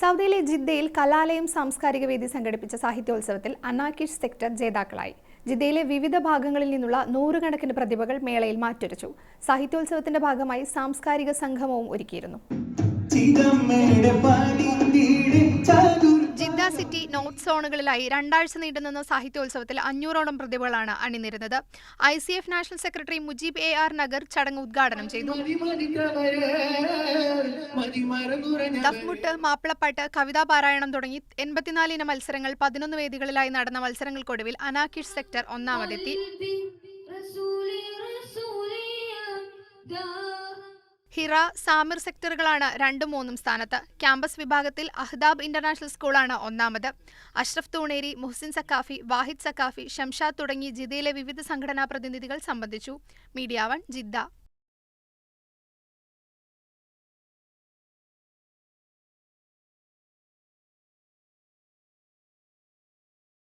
സൗദിയിലെ ജിദ്ദയിൽ കലാലയം സാംസ്കാരിക വേദി സംഘടിപ്പിച്ച സാഹിത്യോത്സവത്തിൽ അനാകിഷ് സെക്ടർ ജേതാക്കളായി. ജിദ്ദയിലെ വിവിധ ഭാഗങ്ങളിൽ നിന്നുള്ള നൂറുകണക്കിന് പ്രതിഭകൾ മേളയിൽ മാറ്റുരച്ചു. സാഹിത്യോത്സവത്തിന്റെ ഭാഗമായി സാംസ്കാരിക സംഗമവും ഒരുക്കിയിരുന്നു. സിറ്റി നോർത്ത് സോണുകളിലായി രണ്ടാഴ്ച നീണ്ടുനിന്ന സാഹിത്യോത്സവത്തിൽ അഞ്ഞൂറോളം പ്രതിഭകളാണ് അണിനിരുന്നത്. I C F national secretary Mujeeb A R Nagar ചടങ്ങ് ഉദ്ഘാടനം ചെയ്തു. ദഫ്മുട്ട് മാപ്പിളപ്പാട്ട് കവിതാ പാരായണം തുടങ്ങി എൺപത്തിനാല് ഇന മത്സരങ്ങൾ പതിനൊന്ന് വേദികളിലായി നടന്ന മത്സരങ്ങൾക്കൊടുവിൽ അനാകിഷ് സെക്ടർ ഒന്നാമതെത്തി. ഹിറ സാമിർ സെക്ടറുകളാണ് രണ്ടും മൂന്നും സ്ഥാനത്ത്. ക്യാമ്പസ് വിഭാഗത്തിൽ അഹ്ദാബ് ഇന്റർനാഷണൽ സ്കൂളാണ് ഒന്നാമത്. അഷ്റഫ് തൂണേരി മുഹ്സിൻ സക്കാഫി വാഹിദ് സക്കാഫി ഷംഷാദ് തുടങ്ങി ജിദ്ദയിലെ വിവിധ സംഘടനാ പ്രതിനിധികൾ സംബന്ധിച്ചു. Media One Jeddah.